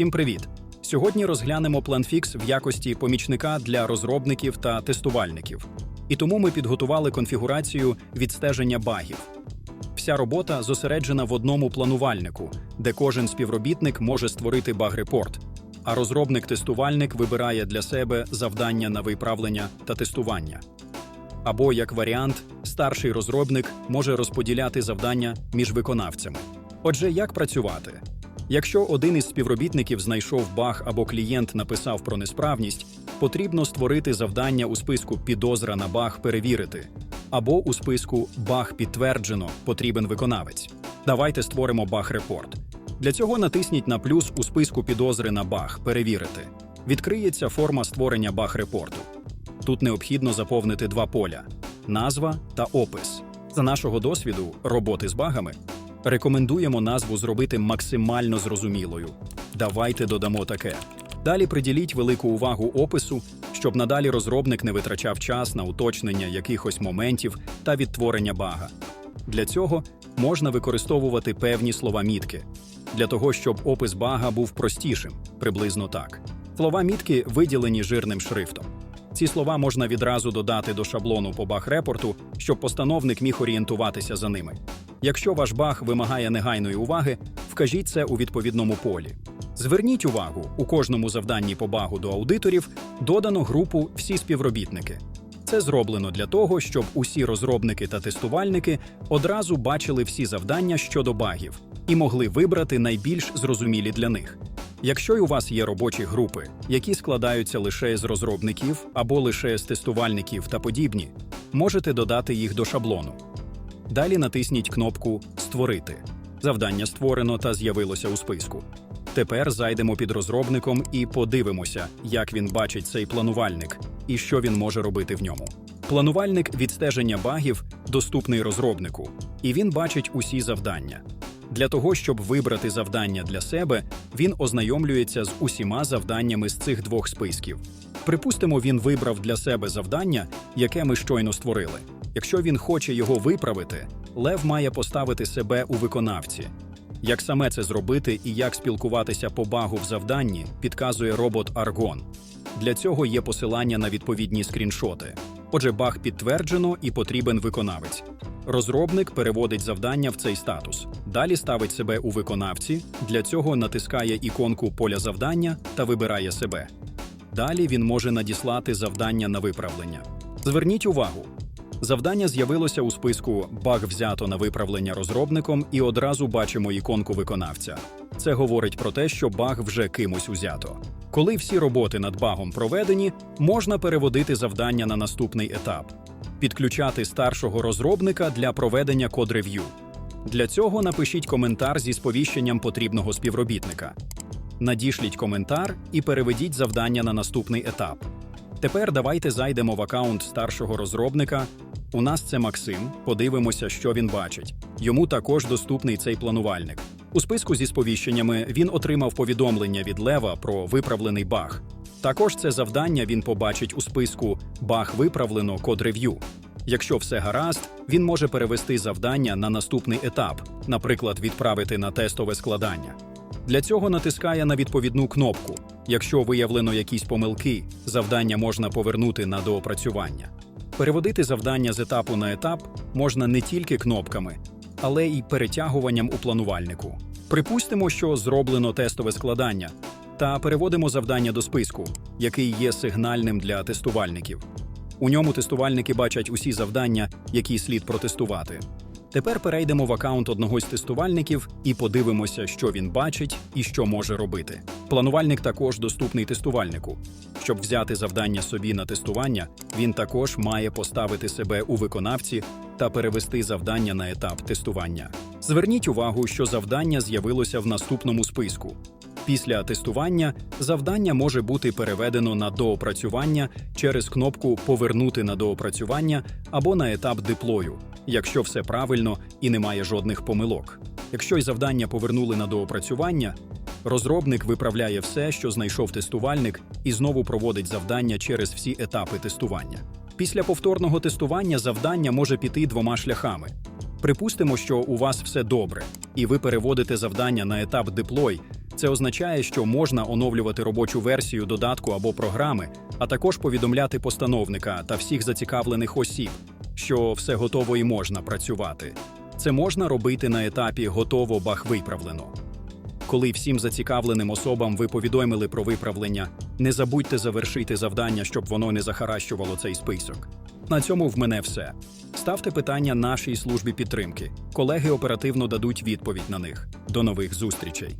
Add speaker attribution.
Speaker 1: Всім привіт! Сьогодні розглянемо PlanFix в якості помічника для розробників та тестувальників. І тому ми підготували конфігурацію відстеження багів. Вся робота зосереджена в одному планувальнику, де кожен співробітник може створити баг-репорт, а розробник-тестувальник вибирає для себе завдання на виправлення та тестування. Або, як варіант, старший розробник може розподіляти завдання між виконавцями. Отже, як працювати? Якщо один із співробітників знайшов баг або клієнт написав про несправність, потрібно створити завдання у списку підозра на баг перевірити, або у списку баг підтверджено потрібен виконавець. Давайте створимо баг-репорт. Для цього натисніть на плюс у списку підозри на баг перевірити. Відкриється форма створення баг-репорту. Тут необхідно заповнити два поля: назва та опис. За нашого досвіду роботи з багами рекомендуємо назву зробити максимально зрозумілою. Давайте додамо таке. Далі приділіть велику увагу опису, щоб надалі розробник не витрачав час на уточнення якихось моментів та відтворення бага. Для цього можна використовувати певні слова мітки, для того, щоб опис бага був простішим, приблизно так. Слова мітки виділені жирним шрифтом. Ці слова можна відразу додати до шаблону по баг-репорту, щоб постановник міг орієнтуватися за ними. Якщо ваш баг вимагає негайної уваги, вкажіть це у відповідному полі. Зверніть увагу, у кожному завданні по багу до аудиторів додано групу всі співробітники. Це зроблено для того, щоб усі розробники та тестувальники одразу бачили всі завдання щодо багів і могли вибрати найбільш зрозумілі для них. Якщо й у вас є робочі групи, які складаються лише з розробників або лише з тестувальників та подібні, можете додати їх до шаблону. Далі натисніть кнопку Створити. Завдання створено та з'явилося у списку. Тепер зайдемо під розробником і подивимося, як він бачить цей планувальник і що він може робити в ньому. Планувальник відстеження багів доступний розробнику, і він бачить усі завдання. Для того, щоб вибрати завдання для себе, він ознайомлюється з усіма завданнями з цих двох списків. Припустимо, він вибрав для себе завдання, яке ми щойно створили. Якщо він хоче його виправити, Лев має поставити себе у виконавці. Як саме це зробити і як спілкуватися по багу в завданні, підказує робот Argon. Для цього є посилання на відповідні скріншоти. Отже, баг підтверджено і потрібен виконавець. Розробник переводить завдання в цей статус. Далі ставить себе у виконавці. Для цього натискає іконку поля завдання та вибирає себе. Далі він може надіслати завдання на виправлення. Зверніть увагу, Завдання з'явилося у списку Баг взято на виправлення розробником і одразу бачимо іконку виконавця. Це говорить про те, що баг вже кимось узято. Коли всі роботи над багом проведені, можна переводити завдання на наступний етап, підключати старшого розробника для проведення код-рев'ю. Для цього напишіть коментар зі сповіщенням потрібного співробітника. Надішліть коментар і переведіть завдання на наступний етап. Тепер давайте зайдемо в аккаунт старшого розробника. У нас це Максим. Подивимося, що він бачить. Йому також доступний цей планувальник. У списку зі сповіщеннями він отримав повідомлення від Лева про виправлений баг. Також це завдання він побачить у списку Баг виправлено код рев'ю. Якщо все гаразд, він може перевести завдання на наступний етап, наприклад, відправити на тестове складання. Для цього натискає на відповідну кнопку. Якщо виявлено якісь помилки, завдання можна повернути на доопрацювання. Переводити завдання з етапу на етап можна не тільки кнопками, але й перетягуванням у планувальнику. Припустимо, що зроблено тестове складання, та переводимо завдання до списку, який є сигнальним для тестувальників. У ньому тестувальники бачать усі завдання, які слід протестувати. Тепер перейдемо в аккаунт одного з тестувальників і подивимося, що він бачить і що може робити. Планувальник також доступний тестувальнику. Щоб взяти завдання собі на тестування, він також має поставити себе у виконавці та перевести завдання на етап тестування. Зверніть увагу, що завдання з'явилося в наступному списку. Після тестування завдання може бути переведено на доопрацювання через кнопку Повернути на доопрацювання або на етап деплою, якщо все правильно і немає жодних помилок. Якщо й завдання повернули на доопрацювання, розробник виправляє все, що знайшов тестувальник, і знову проводить завдання через всі етапи тестування. Після повторного тестування завдання може піти двома шляхами. Припустимо, що у вас все добре, і ви переводите завдання на етап деплой, Це означає, що можна оновлювати робочу версію додатку або програми, а також повідомляти постановника та всіх зацікавлених осіб, що все готово і можна працювати. Це можна робити на етапі готово баг виправлено. Коли всім зацікавленим особам ви повідомили про виправлення, не забудьте завершити завдання, щоб воно не захаращувало цей список. На цьому в мене все. Ставте питання нашій службі підтримки. Колеги оперативно дадуть відповідь на них. До нових зустрічей.